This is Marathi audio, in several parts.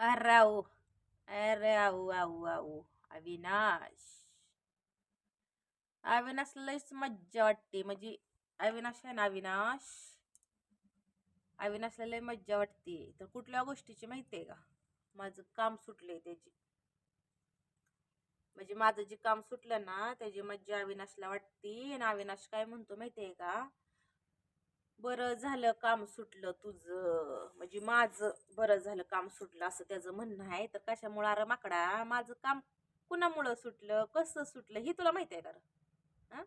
अरे आऊ अरे आऊ आऊ आऊ अविनाश अविनाशला लयच मज्जा वाटते. म्हणजे अविनाश आहे ना अविनाश? अविनाशला लय मज्जा वाटते. तर कुठल्या गोष्टीची माहिती आहे का? माझं काम सुटलंय त्याची. म्हणजे माझं जे काम सुटलं ना त्याची मज्जा अविनाशला वाटते. आणि अविनाश काय म्हणतो माहिती आहे का? बरं झालं काम सुटलं तुझं म्हणजे माझं बरं झालं काम सुटलं असं त्याचं म्हणणं आहे. तर कशामुळं अरे माकडा? माझं काम कुणामुळं सुटलं? कसं सुटलं? हे तुला माहिती आहे का हां?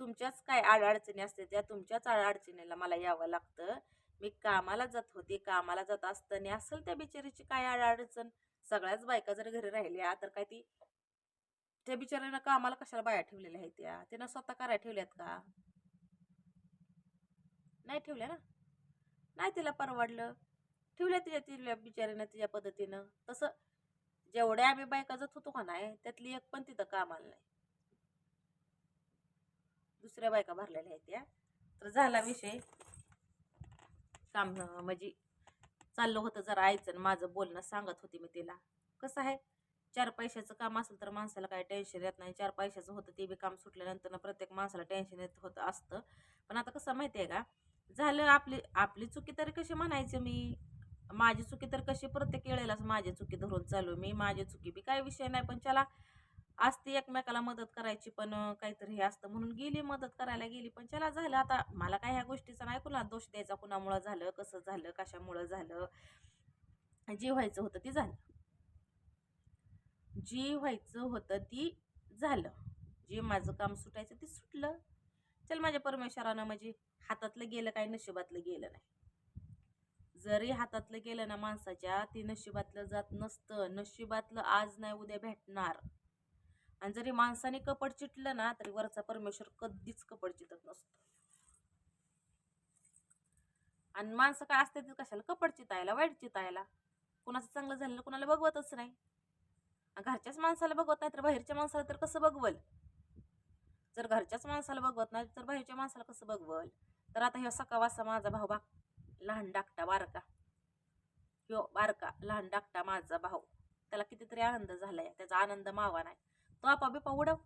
तुमच्याच काय अडचणी असते त्या तुमच्याच अडचणीला मला यावं लागतं. मी कामाला जात होते कामाला जात असताना असेल त्या बिचारीची काय अडचण? सगळ्याच बायका जर घरी राहिल्या तर काय ती? त्या बिचाऱ्यानं कामाला कशाला बाया ठेवलेल्या आहेत त्या? तिनं स्वतः करायला ठेवल्यात का? नाही ठेवल्या ना? नाही तिला परवडलं. ठेवल्या तिच्या तिला बिचारीनं तिच्या पद्धतीनं. तसं जेवढ्या आम्ही बायका जात होतो का नाही त्यातली एक पण तिथं कामाला नाही. दुसऱ्या बायका भरलेल्या आहेत त्या. तर झाला विषय. काम म्हणजे चाललं होतं जरा आईचं आणि माझं बोलणं सांगत होती मी तिला. कसं आहे? चार पैशाचं काम असेल तर माणसाला काही टेन्शन येत नाही. चार पैशाचं होतं ते बी काम सुटल्यानंतर प्रत्येक माणसाला टेन्शन येत होतं असतं. पण आता कसं माहिती आहे का? झालं आपली आपली चुकी तरी कशी म्हणायचं मी? माझी चुकी तर कशी प्रत्येक वेळेलाच माझी चुकी धरून चालू मी माझी चुकी बी काही विषय नाही पण चला असते एकमेकाला मदत करायची पण काहीतरी हे असतं म्हणून गेली मदत करायला गेली पण चला झालं. आता मला काय ह्या गोष्टीचा नाही कुणा दोष द्यायचा कुणामुळं झालं कसं झालं कशामुळं झालं? जी व्हायचं होतं ती झालं. जी व्हायचं होतं ती झालं. जे माझं काम सुटायचं ते सुटलं. चल माझ्या परमेश्वरानं म्हणजे हातातलं गेलं काय नशिबातलं गेलं नाही. जरी हातातलं गेलं ना माणसाच्या ती नशिबातलं जात नसतं. नशिबातलं आज नाही उद्या भेटणार. आणि जरी माणसाने कपड चिटलं ना तरी वरचा परमेश्वर कधीच कपड चितत नसतो. आणि माणसं काय असते ते कशाला? कपड चितायला वाईट चितायला. कुणाचं चांगलं झालेलं कुणाला बघवतच नाही. घरच्याच माणसाला बघवत नाही तर बाहेरच्या माणसाला तर कसं बघवल? जर घरच्याच माणसाला बघवत नाही तर बाहेरच्या माणसाला कसं बघवल? तर आता ह्यो सका वासा माझा भाऊ बा लहान डाकटा बारका. ह्यो बारका लहान डाकटा माझा भाऊ. त्याला कितीतरी आनंद झालाय त्याचा आनंद मावा नाही. तो आपा बिपा उडव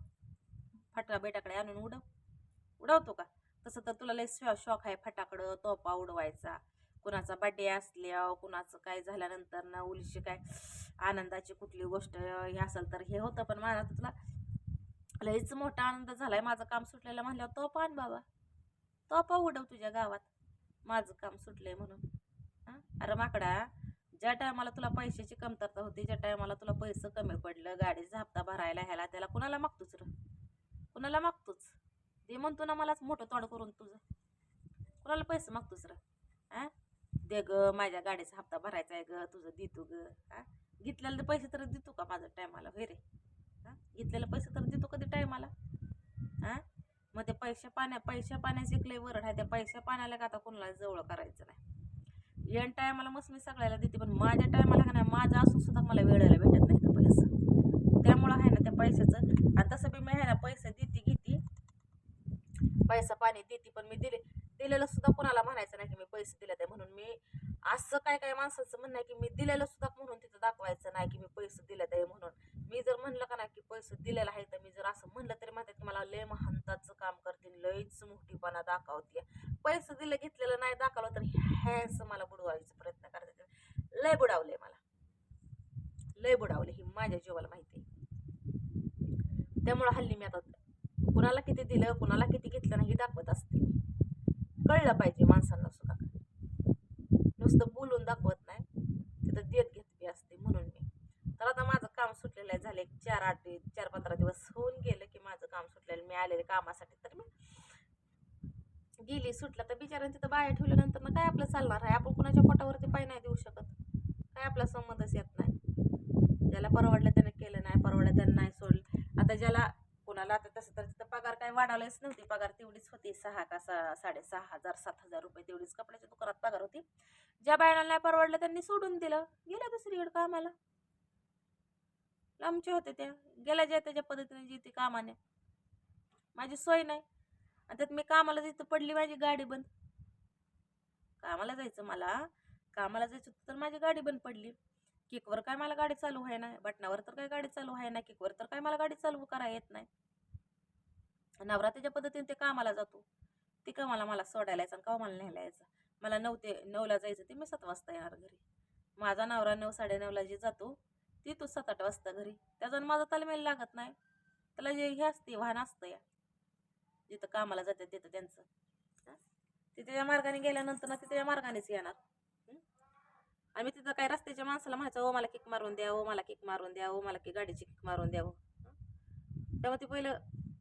फटका बेटाकडे आणून उडव. उडवतो का? तसं तर तुला लय शॉ आहे फटाकडं तोपा उडवायचा. कुणाचा बड्डे असल्या कुणाचं काय झाल्यानंतर ना उलशी काय आनंदाची कुठली गोष्ट हे असेल तर हे होतं. पण मला तुला लयच मोठा आनंद झालाय. माझं काम सुटलेलं म्हणल्यावर तो पान बाबा तो पा उडव तुझ्या गावात. माझं काम सुटलंय म्हणून. हां? अरे माकडा ज्या टायमाला तुला पैशाची कमतरता होती ज्या टायमाला तुला पैसे कमी पडलं गाडीचा हप्ता भरायला ह्याला त्याला कुणाला मागतोच र? कुणाला मागतोच ते म्हणतो ना मलाच मोठं तोड करून तुझं. कुणाला पैसे मागतोच र? हां? दे ग माझ्या गाडीचा हप्ता भरायचा आहे ग तुझं देतो ग. हां? घेतलेले पैसे तर देतो का माझं टायमाला? होय रे? हां? घेतलेले पैसे तर देतो कधी टायमाला? हां? मग ते पैशा पाण्या पैशा पाण्याची एक लय वरड आहे. त्या पैशा पाण्याला का आता कोणाला जवळ करायचं नाही? येण टायमाला मस्त मी सगळ्याला देते पण माझ्या टायमाला का नाही? माझं असून सुद्धा मला वेळेला भेटत नाही तर पैसे. त्यामुळं आहे ना त्या पैशाचं. आणि तसं बी मी आहे ना पैसे देते घेते. पैसा पाणी देते पण मी दिले दिलेलं सुद्धा कोणाला म्हणायचं नाही की मी पैसे दिले ते म्हणून. मी असं काय काय माणसाचं म्हणणं आहे की मी दिलेलं सुद्धा म्हणून तिथं दाखवायचं नाही की मी पैसे दिले आहे म्हणून मी जर म्हणलं का नाही की पैसे दिलेलं आहे तर मी जर असं म्हणलं तरी म्हणतात की मला लय महंताचं काम करते लयच मोठीपणा दाखवते पैसे दिले घेतलेलं नाही दाखवलं तर ह्याच मला बुडवायचा प्रयत्न करते लय बुडावले मला लय बुडावले ही माझ्या जीवाला माहिती आहे त्यामुळं हल्ली मी आता कुणाला किती दिलं कुणाला किती घेतलं नाही हे दाखवत असते मी. कळलं पाहिजे माणसांना सुद्धा. नुसतं बोलून दाखवत नाही. तिथं देत घेतली असते म्हणून मी. तर आता माझं काम सुटलेलं आहे. झाले चार आठ चार पंधरा दिवस होऊन गेलं की माझं काम सुटलेलं. मी आलेले कामासाठी तर मी गेली सुटलं तर बिचाऱ्याने तिथं बाया ठेवल्यानंतर ना काय आपलं चालणार आहे? आपण कुणाच्या पोटावरती पाय नाही देऊ शकत. काय आपला संबंधच येत नाही. ज्याला परवडलं त्याने केलं नाही परवडलं त्याने नाही सोडलं. आता ज्याला कोणाला आता तसं तर तिथं पगार काय वाढवलेच नव्हती. पगार तेवढीच होती. सहा का सहा साडेसहा हजार सात हजार रुपये तेवढीच कपड्याच्या दुकानात पगार होती. ज्या बायला नाही परवडलं त्यांनी सोडून दिलं. गेल्या दुसरीकडे कामाला. लांबचे होते त्या. गेल्या ज्या त्याच्या पद्धतीने जी ती कामाने. माझी सोय नाही. आणि त्यात मी कामाला जिथं पडली माझी गाडी बंद. कामाला जायचं मला? कामाला जायचं होतं तर माझी गाडी बंद पडली. किकवर काय मला गाडी चालू आहे ना बटनावर तर काय गाडी चालू आहे ना किकवर तर काय मला गाडी चालू करा येत नाही. नवरात्रीच्या पद्धतीने ते कामाला जातो. ते कामाला मला सोडायला यायचं आणि कामाला न्यायला यायचं? मला नऊ ते नऊला जायचं ते मी सात वाजता येणार घरी. माझा नवरा नऊ साडेनऊला जे जातो ती तू सात आठ वाजता घरी. त्याचा आणि माझा तालमेल लागत नाही. त्याला जे हे असते वाहन असतं या. जिथं कामाला जातात तिथं त्यांचं. हा? ते त्याच्या मार्गाने गेल्यानंतर ना ते त्याच्या मार्गानेच येणार. आम्ही आणि तिथं काय रस्त्याच्या माणसाला म्हणायचं ओ मला किक मारून द्या ओ मला किक मारून द्या ओ मला की गाडीची किक मारून द्यावं त्यामुळे ते पहिलं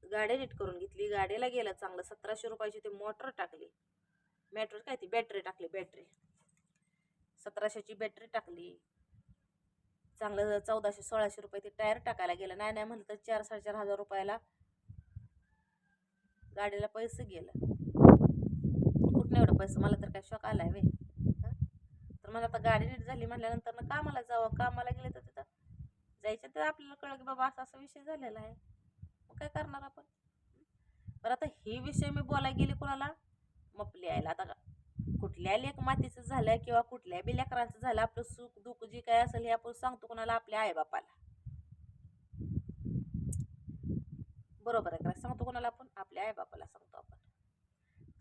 गाडी नीट करून घेतली. गाडीला गेलं चांगलं सतराशे रुपयाची ती मोटर टाकली. मॅटर काय ती? बॅटरी टाकली बॅटरी सतराशेची बॅटरी टाकली. चांगलं चौदाशे सोळाशे रुपये ते टायर टाकायला गेलं. नाही नाही म्हणलं तर चार साडेचार हजार रुपयाला गाडीला पैसे गेलं. कुठं एवढं पैसे? मला तर काय शॉक आलाय वे तर मला आता गाडी नीट झाली म्हटल्यानंतर ना कामाला जावं. कामाला गेले तर तिथं जायचं. तर आपल्याला कळलं की बाबा असा असा विषय झालेला आहे. काय करणार आपण? बरं आता हे विषय मी बोलायला गेले कोणाला? मपली यायला आता कुठल्या लेख मातीचं झालं किंवा कुठल्या बी लेकरांचं झालं आपलं सुख दुःख जे काय असेल हे आपण सांगतो कोणाला? आपल्या आईबापाला. बरोबर आहे का? सांगतो कोणाला आपण? आपल्या आईबापाला सांगतो आपण.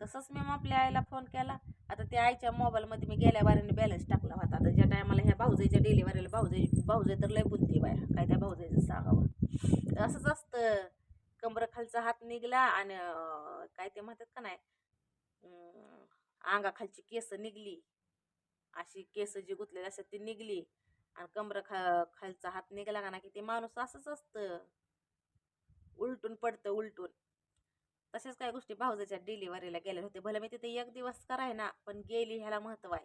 तसंच मी मग आपल्या आईला फोन केला. आता त्या आईच्या मोबाईलमध्ये मी गेल्या वाऱ्याने बॅलन्स टाकला होता. आता ज्या टायमाला ह्या भाऊजाईच्या डिलिव्हरीला भाऊजाई भाऊजाई तर लय बुद्धी बाया काय त्या भाऊजाईचं सांगावं? असंच असतं. कंबरखालचा हात निघला आणि काय ते म्हणतात का नाही अंगाखालची केस निघली. अशी केस जी गुतलेली असतात ती निघली आणि कमर खा खालचा हात निघाला का ना की ते माणूस असंच असतं. उलटून पडतं उलटून. तसेच काही गोष्टी भाऊजाच्या डिलिव्हरीला गेले होते. भले मी तिथे एक दिवस कराय ना पण गेली ह्याला महत्त्व आहे.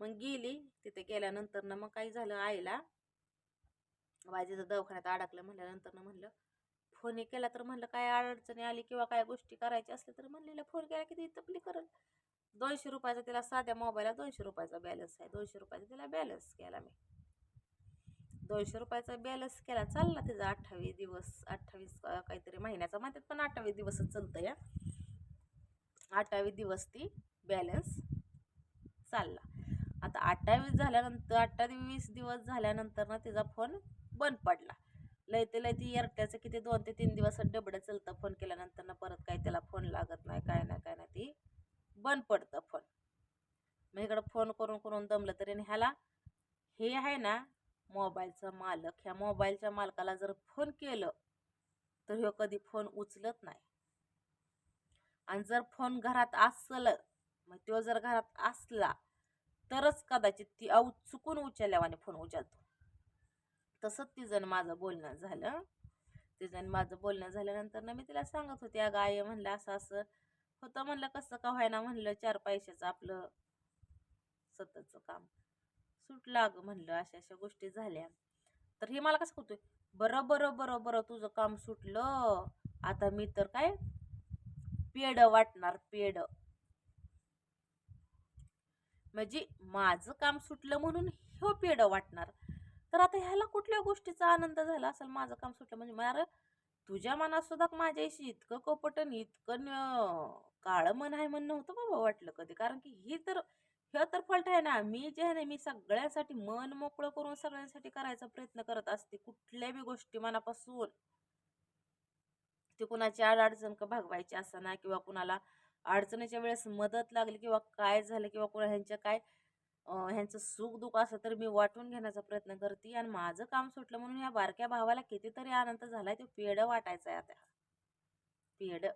मग गेली तिथे गेल्यानंतर ना मग काही झालं आईला बाजीचं दवाखान्यात अडकलं म्हटल्यानंतर ना म्हणलं फोन केला तर म्हणलं काय अडचणी आली किंवा काय गोष्टी करायची असल्या तर म्हणलेला फोन केला की ती तपली करल. दोनशे रुपयाचा तिला साध्या मोबाईलला दोनशे रुपयाचा बॅलन्स आहे. दोनशे रुपयाचा तिला बॅलन्स केला मी. दोनशे रुपयाचा बॅलन्स केला. चालला तिचा अठ्ठावीस दिवस अठ्ठावीस काहीतरी महिन्याचा. म्हणतात पण अठ्ठावीस दिवसच चालतं या अठ्ठावीस दिवस ती बॅलन्स चालला. आता अठ्ठावीस झाल्यानंतर अठ्ठावीस दिवस झाल्यानंतर ना तिचा फोन बंद पडला. लय ते लय ती एरट्याचं किती दोन ते तीन दिवस डबडं चलतं फोन केल्यानंतर ना परत काही त्याला फोन लागत नाही काय नाही काय नाही ती बंद पडतं फोन मग इकडं फोन करून करून दमलं तरी ह्याला हे आहे ना मोबाईलचा मालक ह्या मोबाईलच्या मालकाला जर फोन केलं तर ह्यो कधी फोन उचलत नाही. आणि जर फोन घरात असलं मग तो जर घरात असला तरच कदाचित ती अव चुकून उचलल्यावाने फोन उचलतो. तसंच तिचं माझं बोलणं झालं. तिचं माझं बोलणं झाल्यानंतर ना मी तिला सांगत होते अगं आई म्हणलं असं असं होतं म्हणलं कसं का व्हायना म्हणलं चार पैशाचं आपलं सततचं काम सुटलं अगं म्हणलं अशा अशा गोष्टी झाल्या. तर हे मला कसं होतोय बरं बरं बरं बरं तुझं काम सुटलं. आता मी तर काय पेड वाटणार पेड म्हणजे माझं काम सुटलं म्हणून हो पेड वाटणार. तर आता ह्याला कुठल्या गोष्टीचा आनंद झाला असेल माझं काम सुटलं म्हणजे मार तुझ्या मनात सुद्धा माझ्याशी इतकं कपटन इतकं काळं मन आहे म्हणणं नव्हतं बाबा वाटलं कधी. कारण की ही तर ह्या तर फॉल्ट आहे ना. मी जे आहे ना मी सगळ्यांसाठी मन मोकळं करून सगळ्यांसाठी करायचा प्रयत्न करत असते कुठल्या बी गोष्टी मनापासून. ते कुणाची अडचण का भागवायची असताना किंवा कुणाला अडचणीच्या वेळेस मदत लागली किंवा काय झालं किंवा कुणा ह्यांच्या काय ह्यांचं सुख दुःख असं तर मी वाटून घेण्याचा प्रयत्न करते आणि माझं काम सुटलं म्हणून या बारक्या भावाला कितीतरी आनंद झालाय तो पेढं वाटायचं आहे आता. पेढ.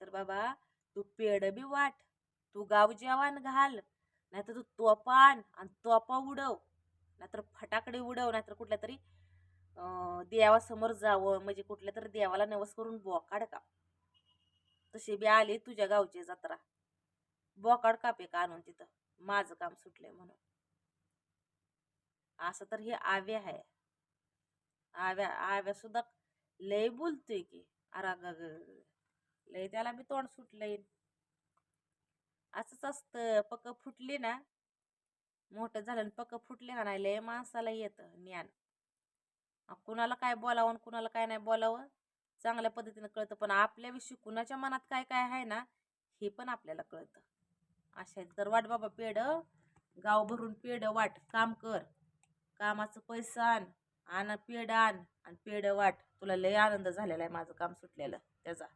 तर बाबा तू पेड बी वाट तू गाव जेवण घाल नाहीतर तू तोपा आण आणि तोपा उडव नाहीतर फटाकडे उडव नाहीतर कुठल्या तरी देवासमोर जावं म्हणजे कुठल्या तरी देवाला नवस करून बोकाड का तशी बी आले तुझ्या गावची जत्रा. बोकाड कापे का आणून तिथं. माझं काम सुटलंय म्हणून. असं तर हे आव्या आहे. आव्या आव्या सुद्धा लय बोलतोय की. अरा ग लय त्याला बी तोंड सुटलंय. असंच असतं. पक फुटली ना मोठं झालं आणि पक फुटले का नाही लय माणसाला येतं ज्ञान. कुणाला काय बोलावं आणि कुणाला काय नाही बोलावं चांगल्या पद्धतीनं कळतं. पण आपल्याविषयी कुणाच्या मनात काय काय आहे ना हे पण आपल्याला कळतं. अशा आहेत. तर वाट बाबा पेड गाव भरून पेढं वाट काम कर. कामाचं पैसा आण आण पेढं आण आणि पेढं वाट. तुला लय आनंद झालेला आहे माझं काम सुटलेलं. त्याचा